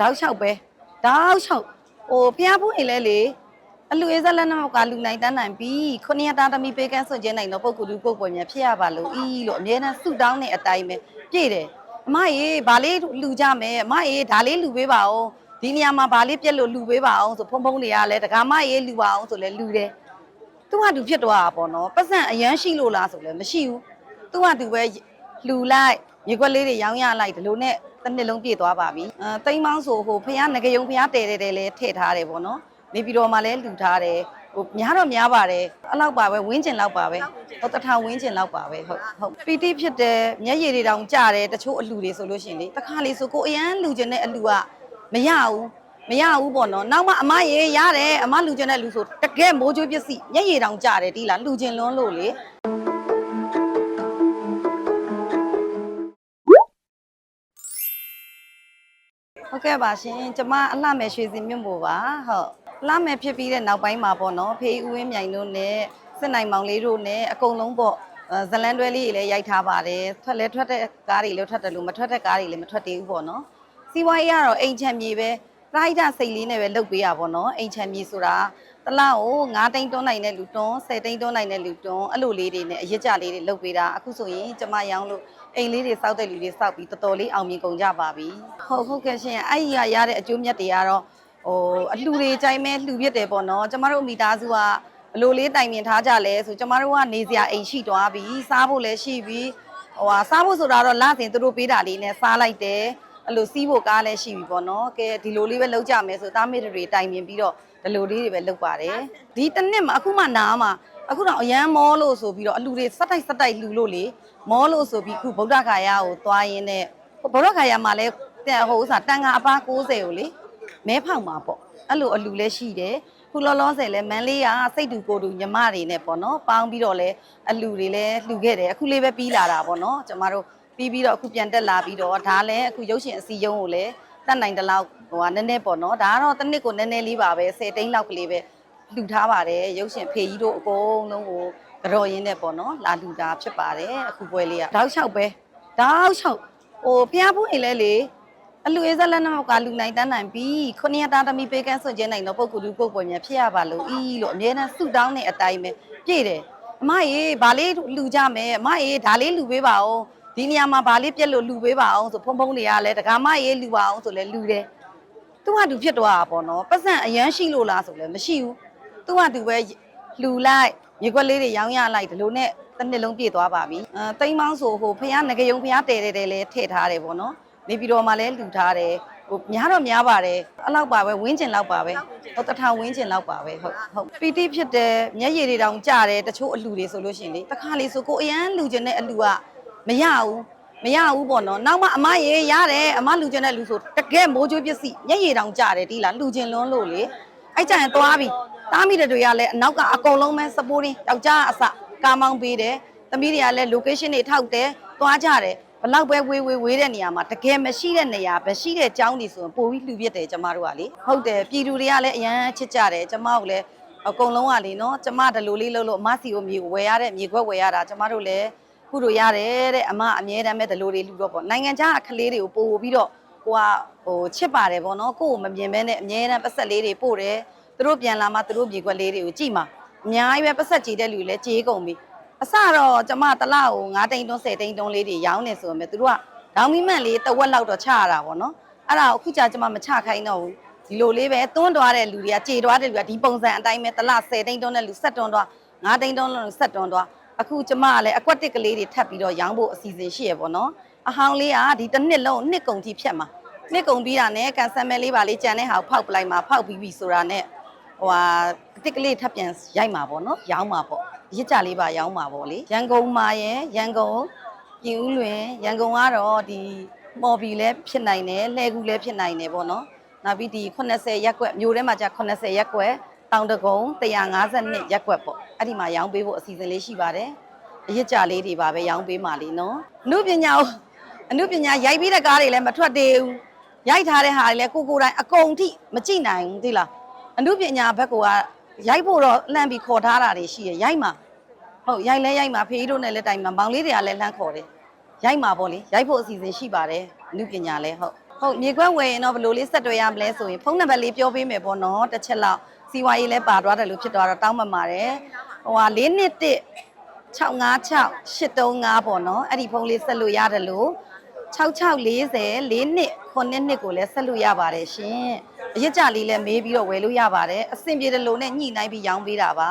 တောက်လျှောက်ပဲတောက်လျှောက်ဟိုဖျားဖို့ရင်လဲလေအလူအေးဇလန်နောက်ကလူနိုင်တန်းနိုင်ပြီးခொနည်းသားသမီးပေးကန်းဆွန့်ကျင်းနိုင်တော့ပုဂ္ဂိုလ်လူပုဂ္ဂိုလ်များဖြစ်ရပါလို့ဤလို့အမြဲတမ်းဆုတောင်းတဲ့အတိုင်းပဲပြည့်တယ်အမရေဘာလေးလူကြမယ်အမရေဒါလေးလူပေးပါအောင်ဒီနေရာမှာဘာလေးပြက်လို့လူပေးပါအောင်ဆိုဖုံဖုံတွေကလည်းတက္ကမရေလူပါအောင်ဆိုလဲလူတယ်သူကသူဖြစ်သွားတာပေါ့နော်ပတ်စံအရန်ရှိလို့လားဆိုလဲမရှိဘူးသူကသူပဲလူလိုက် ရေခွက်လေးတွေရောင်းရလိုက်ဒီလိုနဲ့တစ်နှစ်လုံးပြည့်သွားပါပြီအဲတိမ်မောင်းဆိုဟိုဖះငကယုံဖះတဲတဲတဲလဲထည့်ထားတယ်ပေါ့နော်နေပြည်တော်မှာလဲလူထားတယ်ဟိုများတော့များပါတယ်အဲ့လောက်ပါပဲဝင်းကျင်လောက်ပါပဲဟိုတထောင်ဝင်းကျင်လောက်ပါပဲဟုတ်ဟုတ်ပီတိဖြစ်တယ်မျက်ရည်တွေတောင်ကျတယ်တချို့အလူတွေဆိုလို့ရှိရင်လေတခါလေဆိုကိုအရန်လူကျင်တဲ့အလူကမရဘူးမရဘူးပေါ့နော်နောက်မှအမရေရတယ်အမလူကျင်တဲ့လူဆိုတကယ်မိုးကြွေးပစ္စည်းမျက်ရည်တောင်ကျတယ်ဒီလားလူကျင်လွန်းလို့လေ ဟုတ်ကဲ့ပါရှင်ကျမအလှမယ်ရွှေစင်မြင့်မို့ပါဟုတ်အလှမယ်ဖြစ်ပြီးတဲ့နောက်ပိုင်းမှာပေါ့နော်ဖေးဦးဝင်းမြိုင်တို့နဲ့စစ်နိုင်မောင်လေးတို့နဲ့အကုန်လုံးပေါ့အဲဇလန်တွဲလေးတွေလည်းရိုက်ထားပါတယ်ထွက်လဲထွက်တဲ့ကားတွေလည်းထွက်တယ်လို့မထွက်တဲ့ကားတွေလည်းမထွက်သေးဘူးပေါ့နော်စီးပွားရေးကတော့အိမ်ချမ်းမြေပဲပရိုက်တာစိတ်လေးနဲ့ပဲလုပ်ပေးရပါတော့အိမ်ချမ်းမြေဆိုတာတစ်လောက်ကို9တိန်းတွန်းနိုင်တဲ့လူတွန်း10တိန်းတွန်းနိုင်တဲ့လူတွန်းအဲ့လိုလေးတွေနဲ့အရစ်ကြလေးတွေလုပ်ပေးတာအခုဆိုရင်ကျမရောင်းလို့ အိမ်လေးတွေစောက်တဲ့လူတွေစောက်ပြီးတော်တော်လေးအောင်မြင်ကုန်ကြပါပြီဟုတ်ဟုတ်ကဲ့ရှင်အဲ့ဒီကရတဲ့အကျိုးမြတ်တွေကတော့ဟိုအလှူတွေကြိုင်းမဲ့လှူပြစ်တယ်ပေါ့နော်ကျမတို့မိသားစုကဘလို့လေးတိုင်ပင်ထားကြလဲဆိုကျမတို့ကနေစရာအိမ်ရှိသွားပြီစားဖို့လည်းရှိပြီဟိုဟာစားဖို့ဆိုတာတော့လစဉ်သူတို့ပေးတာလေးနဲ့စားလိုက်တယ်အဲ့လိုစီးဖို့ကားလည်းရှိပြီပေါ့နော်ကဲဒီလိုလေးပဲလုပ်ကြမယ်ဆိုသားမေတွေတိုင်ပင်ပြီးတော့ဒီလိုလေးတွေပဲလုပ်ပါတယ်ဒီတစ်နှစ်မှာအခုမှနားမှာ အခုတော့အရန်မောလို့ဆိုပြီးတော့အလူတွေစက်တိုက်စက်တိုက်လှူလို့လေမောလို့ဆိုပြီးအခုဗုဒ္ဓခါရကိုသွားရင်းနဲ့ဗုဒ္ဓခါရမှာလည်းတဲ့ဟိုဥစားတန်ခါအပား60ကိုလေမဲဖောက်မှာပေါ့အဲ့လိုအလူလည်းရှိတယ်ခုလောလောဆယ်လဲမန်းလေးကစိတ်တူကိုယ်တူညီမတွေနဲ့ပေါ့နော်ပေါင်းပြီးတော့လဲအလူတွေလည်းလှူခဲ့တယ်အခုလေးပဲပြီးလာတာပေါ့နော်ကျမတို့ပြီးပြီးတော့အခုပြန်တက်လာပြီးတော့ဒါလည်းအခုရုပ်ရှင်အစည်းအရုံးကိုလည်းတတ်နိုင်တဲ့လောက်ဟိုကနည်းနည်းပေါ့နော်ဒါကတော့တစ်နှစ်ကိုနည်းနည်းလေးပါပဲ10တိန်းလောက်ကလေးပဲ လှူထားပါတယ်ရုပ်ရှင်ဖေကြီးတို့အကုန်လုံးကိုကြော်ရင်းနဲ့ပေါ့နော်လာလှူတာဖြစ်ပါတယ်အခုပွဲလေးကတောက်လျှောက်ပဲတောက်လျှောက်ဟိုဖျားဖို့ရင်လဲလေအလူအေးဇလန်နောက်ကလူနိုင်တန်းနိုင်ပြီးခொနည်းသားသမီးပေးကန်းဆွန့်ကျင်းနိုင်တော့ပုဂ္ဂိုလ်လူပုဂ္ဂိုလ်များဖြစ်ရပါလို့ဤလို့အမြဲတမ်းဆုတောင်းတဲ့အတိုင်းပဲပြည့်တယ်အမရေဘာလေးလူကြမယ်အမရေဒါလေးလူပေးပါအောင်ဒီနေရာမှာဘာလေးပြက်လို့လူပေးပါအောင်ဆိုဖုံဖုံတွေကလည်းတက္ကမရေလူပါအောင်ဆိုလဲလူတယ်သူကသူဖြစ်သွားတာပေါ့နော်ပတ်စံအရန်ရှိလို့လားဆိုလဲမရှိဘူး သူကသူပဲလူလိုက်မြေခွက်လေးတွေရောင်းရလိုက်ဒီလိုနဲ့တစ်နှစ်လုံးပြည့်သွားပါပြီအဲတိမ်မောင်းဆိုဟိုဖះငကယုံဖះတဲတဲတဲလဲထည့်ထားတယ်ပေါ့နော်နေပြည်တော်မှာလဲလူထားတယ်ဟိုများတော့များပါတယ်အဲ့လောက်ပါပဲဝင်းကျင်လောက်ပါပဲဟိုတထောင်ဝင်းကျင်လောက်ပါပဲဟုတ်ဟုတ်ပီတိဖြစ်တယ်မျက်ရည်တွေတောင်ကျတယ်တချို့အလူတွေဆိုလို့ရှိရင်လေတခါလေဆိုကိုအရန်လူကျင်တဲ့အလူကမရဘူးမရဘူးပေါ့နော်နောက်မှအမရေရတယ်အမလူကျင်တဲ့လူဆိုတကယ်မိုးကြွေးပစ္စည်းမျက်ရည်တောင်ကျတယ်ဒီလားလူကျင်လွန်းလို့လေအဲ့ကြရင်သွားပြီ တားမိတဲ့တွေကလည်းအနောက်ကအကုန်လုံးပဲ supporting ယောက်ျားအစကားမောင်းပေးတယ်သမီးတွေကလည်း location တွေထောက်တယ်သွားကြတယ်ဘလောက်ပဲဝေးဝေးဝေးတဲ့နေရာမှာတကယ်မရှိတဲ့နေရာပဲရှိတဲ့ကျောင်းတွေဆိုရင်ပိုပြီးလှူပြစ်တယ်ကျမတို့ကလေဟုတ်တယ်ပြည်သူတွေကလည်းအရန်ချစ်ကြတယ်ကျမတို့လည်းအကုန်လုံးကလေနော်ကျမတလူလေးလှုပ်လို့အမစီကိုမြေဝယ်ရတဲ့မြေခွက်ဝယ်ရတာကျမတို့လည်းခုတို့ရတယ်တဲ့အမအမြဲတမ်းပဲဒလူတွေလှူတော့ပေါ့နိုင်ငံခြားအခလေးတွေကိုပို့ပြီးတော့ကိုကဟိုချစ်ပါတယ်ပေါ့နော်ကိုကိုမမြင်ဘဲနဲ့အမြဲတမ်းပတ်ဆက်လေးတွေပို့တယ် သူတို့ပြန်လာမှသူတို့မြေခွက်လေးတွေကိုကြည့်မှာအများကြီးပဲပတ်ဆက်ကြည့်တဲ့လူတွေလည်းကြေးကုန်ပြီအစတော့ကျမတစ်လကို9တိန်တွန်း10တိန်တွန်းလေးတွေရောင်းနေဆိုပေမဲ့သူတို့ကဒေါင်းမီမန့်လေးတစ်ဝက်လောက်တော့ချရတာပေါ့နော်အဲ့ဒါကိုအခုကျကျမမချခိုင်းတော့ဘူးဒီလိုလေးပဲသွန်းသွားတဲ့လူတွေကကြေသွားတဲ့လူကဒီပုံစံအတိုင်းပဲတစ်လ10တိန်တွန်းတဲ့လူဆက်တွန်းသွား9တိန်တွန်းလို့ဆက်တွန်းသွားအခုကျမကလည်းအကွက်တစ်ကလေးတွေထပ်ပြီးတော့ရောင်းဖို့အစီအစဉ်ရှိရပေါ့နော်အဟောင်းလေးကဒီတစ်နှစ်လုံးနှစ်ကုန်ထိဖြတ်မှာနှစ်ကုန်ပြီးတာနဲ့ကန်ဆယ်မဲလေးပါလေးကြံတဲ့ဟာကိုဖောက်ပလိုက်မှာဖောက်ပြီးပြီဆိုတာနဲ့ ဟိုဟာတစ်ကလေးထပ်ပြန်ရိုက်မှာပေါ့နော်ရောင်းမှာပေါ့ရစ်ကြလေးပါရောင်းမှာပေါ့လေရန်ကုန်မှာရယ်ရန်ကုန်ပြင်ဦးလွင်ရန်ကုန်ကတော့ဒီမော်ဘီလည်းဖြစ်နိုင်တယ်လှဲကူလည်းဖြစ်နိုင်တယ်ပေါ့နော်နောက်ပြီးဒီ80ရက်ကွက်မြို့ထဲမှာじゃ80ရက်ကွက်တောင်တကုံ152ရက်ကွက်ပေါ့အဲ့ဒီမှာရောင်းပေးဖို့အစီအစဉ်လေးရှိပါတယ်အရစ်ကြလေးတွေပါပဲရောင်းပေးမှာလीနော်အမှုပညာကိုအမှုပညာရိုက်ပြီးတဲ့ကားတွေလည်းမထွက်သေးဘူးရိုက်ထားတဲ့ဟာတွေလည်းကိုကိုယ်တိုင်အကုန်ထိမကြည့်နိုင်ဘူးသိလား အမှုပညာဘက်ကကရိုက်ဖို့တော့လှမ်းပြီးခေါ်ထားတာတွေရှိရရိုက်မှာဟုတ်ရိုက်လဲရိုက်မှာဖေးတို့နဲ့လည်းတိုင်မှာမောင်လေးတွေကလည်းလှမ်းခေါ်တယ်ရိုက်မှာပေါ့လေရိုက်ဖို့အစီအစဉ်ရှိပါတယ်အမှုပညာလဲဟုတ်ဟုတ်မြေခွက်ဝယ်ရင်တော့ဘယ်လိုလေးဆက်တွေ့ရမလဲဆိုရင်ဖုန်းနံပါတ်လေးပြောပေးမယ်ပေါ့နော်တစ်ချက်လောက်စီဝါရေးလဲပါသွားတယ်လို့ဖြစ်သွားတော့တောင်းပန်ပါတယ်ဟိုဟာ၄နှစ်တစ်656 835ပေါ့နော်အဲ့ဒီဖုန်းလေးဆက်လို့ရတယ်လို့6640 4နှစ်9နှစ်ကိုလည်းဆက်လို့ရပါတယ်ရှင် အရစ်ကြလေးလည်းမေးပြီးတော့ဝယ်လို့ရပါတယ်အဆင်ပြေတယ်လို့နဲ့ညှိနှိုင်းပြီးရောင်းပေးတာပါ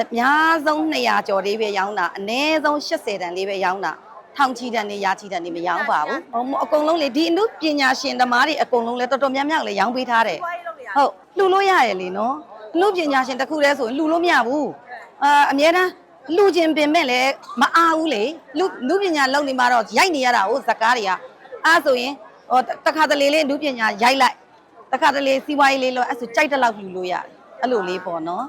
အများဆုံး200ကျော်လေးပဲရောင်းတာအနည်းဆုံး80တန်လေးပဲရောင်းတာထောင်ချီတန်နေရာချီတန်နေမရောင်းပါဘူးဟိုအကုန်လုံးလေဒီအမှုပညာရှင်သမားတွေအကုန်လုံးလဲတော်တော်များများလည်းရောင်းပေးထားတယ်ဟုတ်လှူလို့ရရလေနော်အမှုပညာရှင်တစ်ခုတည်းဆိုရင်လှူလို့မရဘူးအာအများတန်းလှူခြင်းပင်မဲ့လည်းမအားဘူးလေလူလူပညာလုံနေမှာတော့ရိုက်နေရတာဟုတ်ဇကားတွေကအားဆိုရင်ဟိုတခါတလေလေးလူပညာရိုက်လိုက် တခါတလေစီးပွားရေးလေးလို့အဲ့ဆိုကြိုက်တဲ့လောက်လှူလို့ရတယ်အဲ့လိုလေးပေါ့နော်